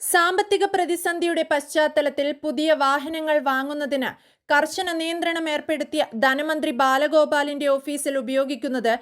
സാമ്പത്തിക പ്രതിസന്ധിയുടെ പശ്ചാത്തലത്തിൽ പുതിയ വാഹനങ്ങൾ വാങ്ങുന്നതിന് കർശന നിയന്ത്രണം ഏർപ്പെടുത്തിയ ധനമന്ത്രി ബാലഗോപാലിന്റെ ഓഫീസിൽ ഉപയോഗിക്കുന്നത്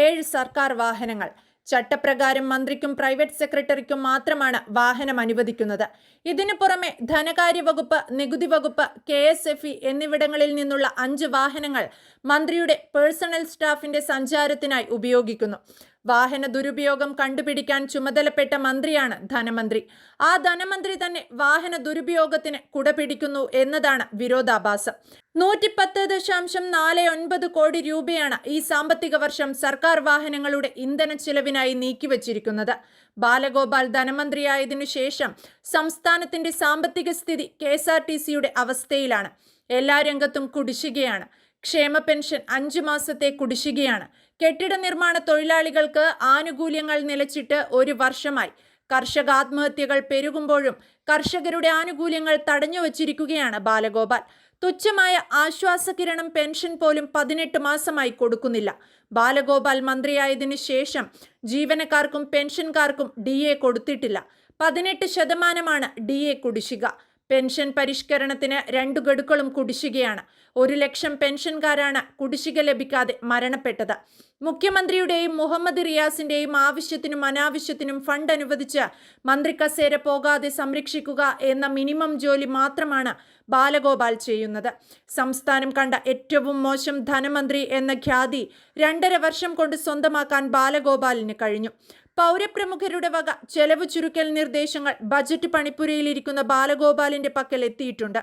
ഏഴ് സർക്കാർ വാഹനങ്ങൾ. ചട്ടപ്രകാരം മന്ത്രിക്കും പ്രൈവറ്റ് സെക്രട്ടറിക്കും മാത്രമാണ് വാഹനം അനുവദിക്കുന്നത്. ഇതിനു പുറമെ ധനകാര്യ വകുപ്പ് നികുതി വകുപ്പ് കെ എസ് എഫ് ഇ എന്നിവിടങ്ങളിൽ നിന്നുള്ള അഞ്ച് വാഹനങ്ങൾ മന്ത്രിയുടെ പേഴ്സണൽ സ്റ്റാഫിന്റെ സഞ്ചാരത്തിനായി ഉപയോഗിക്കുന്നു. വാഹന ദുരുപയോഗം കണ്ടുപിടിക്കാൻ ചുമതലപ്പെട്ട മന്ത്രിയാണ് ധനമന്ത്രി. ആ ധനമന്ത്രി തന്നെ വാഹന ദുരുപയോഗത്തിന് കുടപിടിക്കുന്നു എന്നതാണ് വിരോധാഭാസം. നൂറ്റിപ്പത്ത് ദശാംശം നാല് ഒൻപത് കോടി രൂപയാണ് ഈ സാമ്പത്തിക വർഷം സർക്കാർ വാഹനങ്ങളുടെ ഇന്ധന ചിലവിനായി നീക്കിവച്ചിരിക്കുന്നത് ബാലഗോപാൽ ധനമന്ത്രിയായതിനു ശേഷം സംസ്ഥാനത്തിന്റെ സാമ്പത്തിക സ്ഥിതി കെ എസ് ആർ ടി സിയുടെ അവസ്ഥയിലാണ്. എല്ലാ രംഗത്തും കുടിശ്ശികയാണ്. ക്ഷേമ പെൻഷൻ അഞ്ചു മാസത്തെ കുടിശ്ശികയാണ്. കെട്ടിട നിർമ്മാണ തൊഴിലാളികൾക്ക് ആനുകൂല്യങ്ങൾ നിലച്ചിട്ട് ഒരു വർഷമായി. കർഷക ആത്മഹത്യകൾ പെരുകുമ്പോഴും കർഷകരുടെ ആനുകൂല്യങ്ങൾ തടഞ്ഞു വച്ചിരിക്കുകയാണ് ബാലഗോപാൽ. തുച്ഛമായ ആശ്വാസകിരണം പെൻഷൻ പോലും പതിനെട്ട് മാസമായി കൊടുക്കുന്നില്ല. ബാലഗോപാൽ മന്ത്രിയായതിനു ശേഷം ജീവനക്കാർക്കും പെൻഷൻകാർക്കും ഡി കൊടുത്തിട്ടില്ല. പതിനെട്ട് ശതമാനമാണ് ഡി എ കുടിശ്ശിക. പെൻഷൻ പരിഷ്കരണത്തിന് രണ്ടു ഗഡുക്കളും കുടിശ്ശികയാണ്. ഒരു ലക്ഷം പെൻഷൻകാരാണ് കുടിശ്ശിക ലഭിക്കാതെ മരണപ്പെട്ടത്. മുഖ്യമന്ത്രിയുടെയും മുഹമ്മദ് റിയാസിന്റെയും ആവശ്യത്തിനും അനാവശ്യത്തിനും ഫണ്ട് അനുവദിച്ച് മന്ത്രി കസേര പോകാതെ സംരക്ഷിക്കുക എന്ന മിനിമം ജോലി മാത്രമാണ് ബാലഗോപാൽ ചെയ്യുന്നത്. സംസ്ഥാനം കണ്ട ഏറ്റവും മോശം ധനമന്ത്രി എന്ന ഖ്യാതി രണ്ടര വർഷം കൊണ്ട് സ്വന്തമാക്കാൻ ബാലഗോപാലിന് കഴിഞ്ഞു. പൗരപ്രമുഖരുടെ വക ചെലവ് ചുരുക്കൽ നിർദ്ദേശങ്ങൾ ബജറ്റ് പണിപ്പുരയിലിരിക്കുന്ന ബാലഗോപാലിന്റെ പക്കൽ എത്തിയിട്ടുണ്ട്.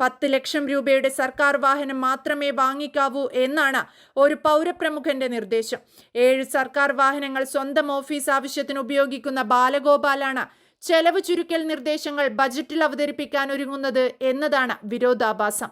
പത്ത് ലക്ഷം രൂപയുടെ സർക്കാർ വാഹനം മാത്രമേ വാങ്ങിക്കാവൂ എന്നാണ് ഒരു പൗരപ്രമുഖന്റെ നിർദ്ദേശം. ഏഴ് സർക്കാർ വാഹനങ്ങൾ സ്വന്തം ഓഫീസ് ആവശ്യത്തിന് ഉപയോഗിക്കുന്ന ബാലഗോപാലാണ് ചെലവ് ചുരുക്കൽ നിർദ്ദേശങ്ങൾ ബജറ്റിൽ അവതരിപ്പിക്കാൻ ഒരുങ്ങുന്നത് എന്നതാണ് വിരോധാഭാസം.